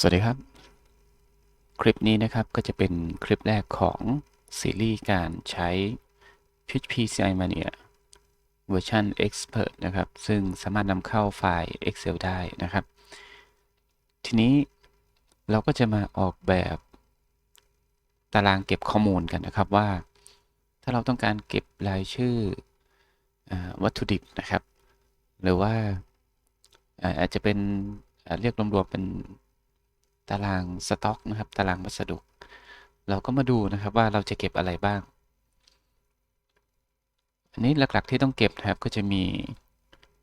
สวัสดีครับ คลิปนี้นะครับก็จะเป็นคลิปแรกของซีรีส์การใช้ PHP CI Mania เวอร์ชัน Expert นะครับ ซึ่งสามารถนำเข้าไฟล์ Excel ได้นะครับ ทีนี้เราก็จะมาออกแบบตารางเก็บข้อมูลกันนะครับว่า ถ้าเราต้องการเก็บรายชื่ออวัตถุดิบนะครับ หรือว่าอาจจะเป็นเรียกรวมๆเป็น ตารางสต็อกนะครับ ตารางวัสดุ เราก็มาดูนะครับว่าเราจะเก็บอะไรบ้าง อันนี้หลักๆที่ต้องเก็บนะครับก็จะมี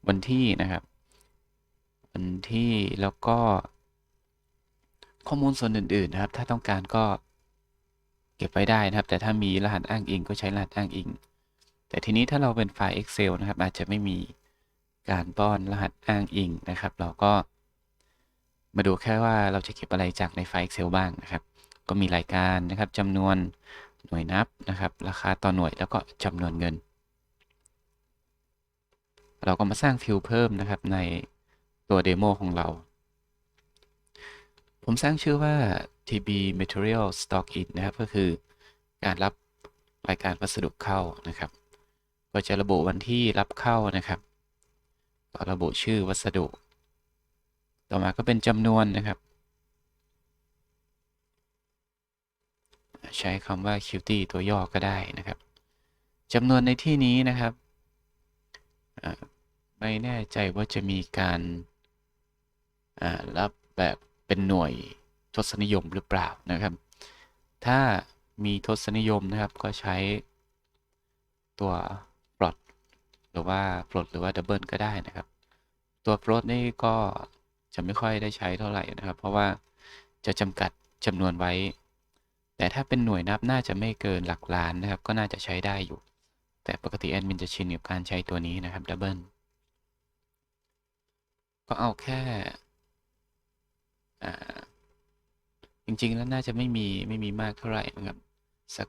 วันที่นะครับ วันที่แล้วก็ ข้อมูลส่วนอื่นๆนะครับ ถ้าต้องการก็เก็บไว้ได้นะครับ แต่ถ้ามีรหัสอ้างอิงก็ใช้รหัสอ้างอิง แต่ทีนี้ถ้าเราเป็นไฟล์ Excel นะครับ อาจจะไม่มีการป้อนรหัสอ้างอิงนะครับ เราก็ มาดูแค่ว่าเราจะเก็บอะไรจากในไฟล์ Excel บ้างนะครับ ก็มีรายการนะครับจำนวนหน่วยนับนะครับ ราคาต่อหน่วยแล้วก็จำนวนเงิน เราก็มาสร้างฟิลเพิ่มนะครับในตัวเดโมของเรา ผมสร้างชื่อว่า tb material stock in นะครับ ก็คือการรับรายการวัสดุเข้านะครับ ก็จะระบุวันที่รับเข้านะครับก็ระบุชื่อวัสดุ ต่อมาก็เป็นจำนวนนะครับ ใช้คำว่า Qt ตัวย่อก็ได้นะครับจำนวนในที่นี้นะครับ ไม่แน่ใจว่าจะมีการรับแบบเป็นหน่วยทศนิยมหรือเปล่านะครับ ถ้ามีทศนิยมนะครับก็ใช้ตัว plot หรือว่า plot หรือว่า double ก็ได้นะครับ ตัว plot นี่ก็ จะไม่ค่อยได้ใช้เท่าไหร่นะครับ เพราะว่าจะจำกัดจำนวนไว้ แต่ถ้าเป็นหน่วยนับน่าจะไม่เกินหลักล้านนะครับ ก็น่าจะใช้ได้อยู่ แต่ปกติแอดมินจะชินกับการใช้ตัวนี้นะครับ double ก็เอาแค่จริงๆแล้วน่าจะไม่มีไม่มีมากเท่าไหร่นะครับ สัก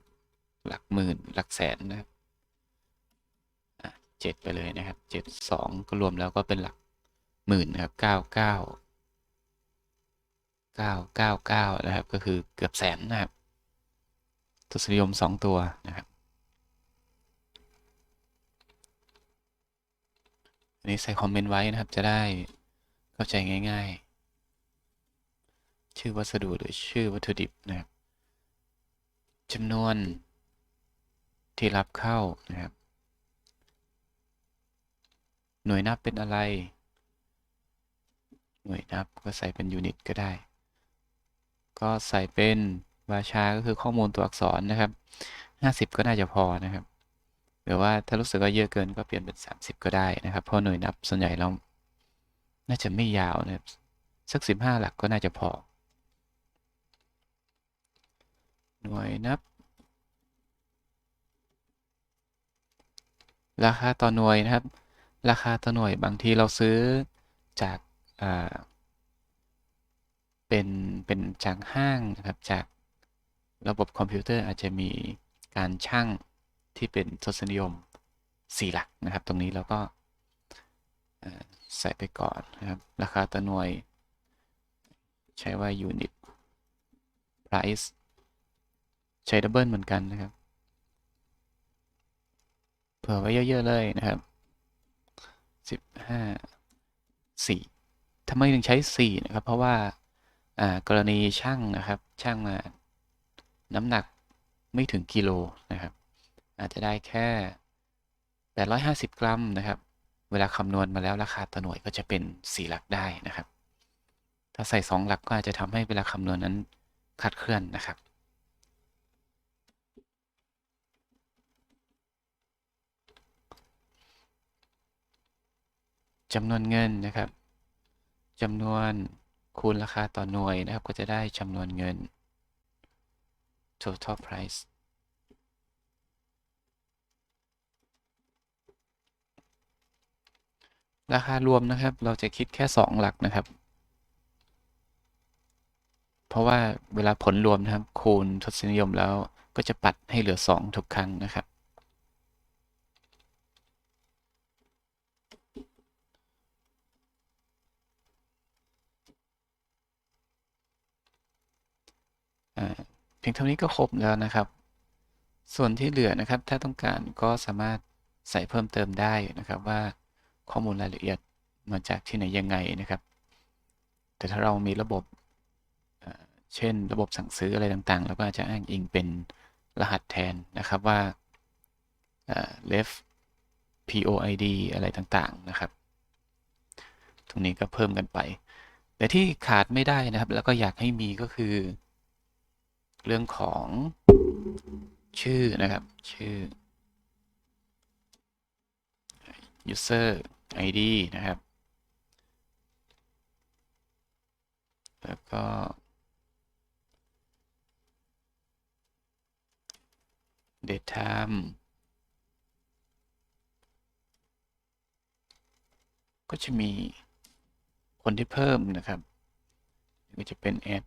หลักหมื่นหลักแสนนะครับเจ็ดไปเลยนะครับเจ็ดสองก็รวมแล้วก็เป็นหลัก หมื่นนะครับเก้าเก้าเก้าเก้าเก้านะครับ ก็คือเกือบแสนนะครับทศนิยมสองตัวนะครับอันนี้ใส่คอมเมนต์ไว้นะครับจะได้เข้าใจง่าย ๆ ชื่อวัสดุหรือชื่อวัตถุดิบนะครับจำนวนที่รับเข้านะครับ หน่วยนับเป็นอะไร หน่วยนับก็ใส่เป็นยูนิตก็ได้ ก็ใส่เป็นวาชาก็คือข้อมูลตัวอักษรนะครับ 50 ก็น่าจะพอนะครับ หรือว่าถ้ารู้สึกว่าเยอะเกินก็เปลี่ยนเป็น 30 ก็ได้นะครับ เพราะหน่วยนับส่วนใหญ่เราน่าจะไม่ยาวนะครับ สัก 15 หลักก็น่าจะพอ หน่วยนับ ราคาต่อหน่วยนะครับ ราคาต่อหน่วยบางทีเราซื้อจาก เป็นเป็นจากห้างนะครับจากระบบคอมพิวเตอร์อาจจะมีการชั่งที่เป็นทศนิยม 4 หลักนะครับ ตรงนี้เราก็ใส่ไปก่อนนะครับ ราคาต่อหน่วย ใช้ว่า unit price ใช้ดับเบิลเหมือนกันนะครับ เผื่อไว้เยอะ ๆ เลยนะครับ 15 4 ทำไมถึงใช้ 4 นะครับ เพราะว่า กรณีช่างนะครับ ช่างมาน้ำหนักไม่ถึงกิโลนะครับ อาจจะได้แค่ 850 กรัมนะครับ เวลาคำนวณมาแล้วราคาต่อหน่วยก็จะเป็น 4 หลักได้นะครับ ถ้าใส่ 2 หลักก็อาจจะทำให้เวลาคำนวณนั้นคลาดเคลื่อนนะครับจำนวนเงินนะครับ จำนวนคูณราคาต่อหน่วยนะครับ ก็จะได้จำนวนเงิน total price ราคารวมนะครับ เราจะคิดแค่ 2 หลักนะครับ เพราะว่าเวลาผลรวมนะครับ คูณทศนิยมแล้วก็จะปัดให้เหลือ 2 ทุกครั้งนะครับ พียงเท่านี้ก็ครบแล้วนะครับ ส่วนที่เหลือนะครับ ถ้าต้องการก็สามารถใส่เพิ่มเติมได้นะครับว่าข้อมูลรายละเอียดมาจากที่ไหนยังไงนะครับ แต่ถ้าเรามีระบบเช่นระบบสั่งซื้ออะไรต่างๆเราก็อาจจะอ้างอิงเป็นรหัสแทนนะครับว่าเอ่อ ref POID อะไรต่างๆนะครับ ตรงนี้ก็เพิ่มกันไป แต่ที่ขาดไม่ได้นะครับ แล้วก็อยากให้มีก็คือ เรื่องของชื่อนะครับ ชื่อ user id นะครับ แล้วก็ date time ก็จะมีคนที่เพิ่มนะครับ ก็จะเป็น add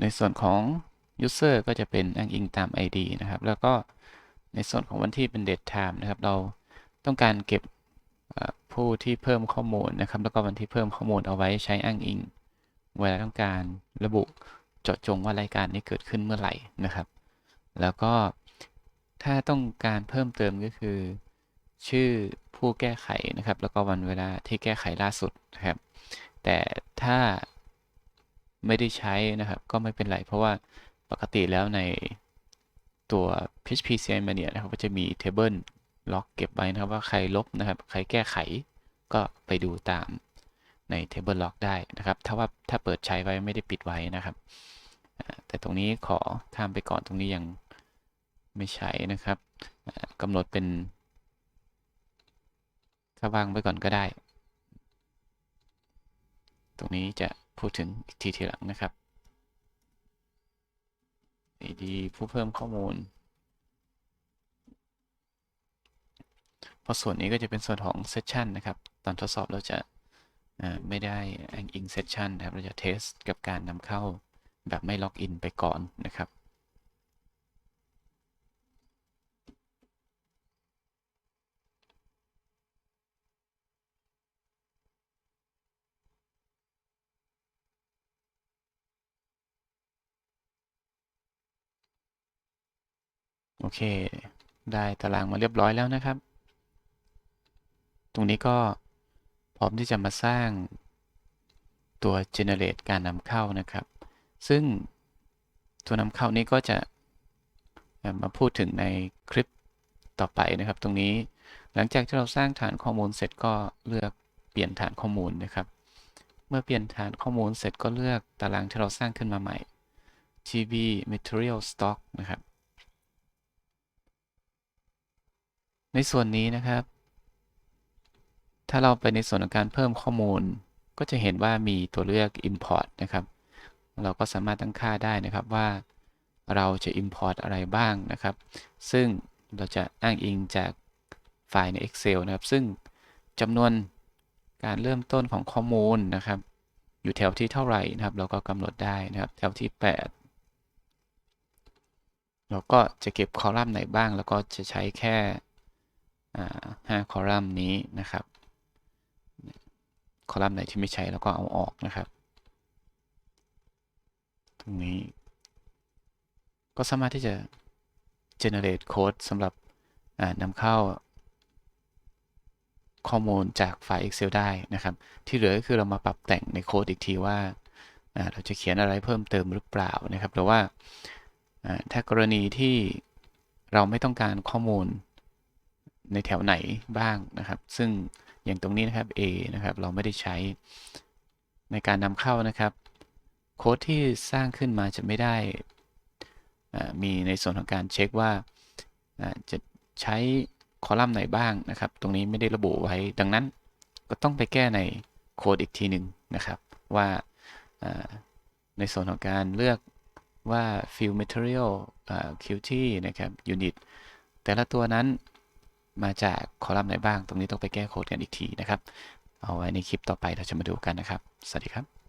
ในส่วนของ user ก็จะเป็นอ้างอิงตาม ID นะครับ แล้วก็ในส่วนของวันที่เป็น date time นะครับ เราต้องการเก็บผู้ที่เพิ่มข้อมูลนะครับ แล้วก็วันที่เพิ่มข้อมูลเอาไว้ใช้อ้างอิง เวลาต้องการระบุเจาะจงว่ารายการนี้เกิดขึ้นเมื่อไหร่นะครับ แล้วก็ถ้าต้องการเพิ่มเติมก็คือ ชื่อผู้แก้ไขนะครับ แล้วก็วันเวลาที่แก้ไขล่าสุดนะครับ แต่ถ้า ไม่ได้ใช้นะครับ ก็ไม่เป็นไร เพราะว่าปกติแล้วในตัว PHP CI Mania นะครับก็จะมี table ล็อกเก็บไว้นะครับว่าใครลบนะครับ ใครแก้ไขก็ไปดูตามใน table log ได้นะครับ ถ้าว่าถ้าเปิดใช้ไว้ไม่ได้ปิดไว้นะครับ แต่ตรงนี้ขอข้ามไปก่อนตรงนี้ยังไม่ใช้นะครับกำหนดเป็นถ้าวางไว้ก่อนก็ได้ ตรงนี้จะ พูดถึงอีกทีทีหลังนะครับ ID ผู้เพิ่มข้อมูล พอส่วนนี้ก็จะเป็นส่วนของเซสชันนะครับ ตอนทดสอบเราจะไม่ได้อ้างอิงเซสชันนะครับ เราจะเทสกับการนำเข้าแบบไม่ล็อกอินไปก่อนนะครับ โอเค ได้ตารางมาเรียบร้อยแล้วนะครับ ตรงนี้ก็พร้อมที่จะมาสร้างตัว generate การนำเข้านะครับ ซึ่งตัวนำเข้านี้ก็จะมาพูดถึงในคลิปต่อไปนะครับ ตรงนี้หลังจากที่เราสร้างฐานข้อมูลเสร็จก็เลือกเปลี่ยนฐานข้อมูลนะครับ เมื่อเปลี่ยนฐานข้อมูลเสร็จก็เลือกตารางที่เราสร้างขึ้นมาใหม่ GB Material Stock นะครับ ในส่วนนี้นะครับ ถ้าเราไปในส่วนของการเพิ่มข้อมูล ก็จะเห็นว่ามีตัวเลือก import นะครับ เราก็สามารถตั้งค่าได้นะครับว่าเราจะ import อะไรบ้างนะครับ ซึ่งเราจะอ้างอิงจากไฟล์ใน Excel นะครับ ซึ่งจำนวนการเริ่มต้นของข้อมูลนะครับ อยู่แถวที่เท่าไหร่นะครับ เราก็กำหนดได้นะครับ แถวที่ 8 เราก็จะเก็บคอลัมน์ไหนบ้าง แล้วก็จะใช้แค่ อ่าห้าคอลัมน์นี้นะครับ คอลัมน์ไหนที่ไม่ใช้แล้วก็เอาออกนะครับ ตรงนี้ ก็สามารถที่จะ generate code สำหรับนำเข้าข้อมูลจากไฟล์ Excel ได้นะครับ ที่เหลือก็คือเรามาปรับแต่งในโค้ดอีกทีว่า เราจะเขียนอะไรเพิ่มเติมหรือเปล่านะครับ หรือว่าถ้ากรณีที่เราไม่ต้องการข้อมูล ในแถวไหนบ้างนะครับ ซึ่งอย่างตรงนี้นะครับ A นะครับ เราไม่ได้ใช้ในการนำเข้านะครับ โค้ดที่สร้างขึ้นมาจะไม่ได้มีในส่วนของการเช็คว่าจะใช้คอลัมน์ไหนบ้างนะครับ ตรงนี้ไม่ได้ระบุไว้ดังนั้นก็ต้องไปแก้ในโค้ดอีกทีหนึ่งนะครับ ว่าในส่วนของการเลือกว่า fill material qt นะครับ unit แต่ละตัวนั้น มาจากคอลัมน์ไหนบ้าง ตรงนี้ต้องไปแก้โค้ดกันอีกทีนะครับ เอาไว้ในคลิปต่อไปเราจะมาดูกันนะครับ สวัสดีครับ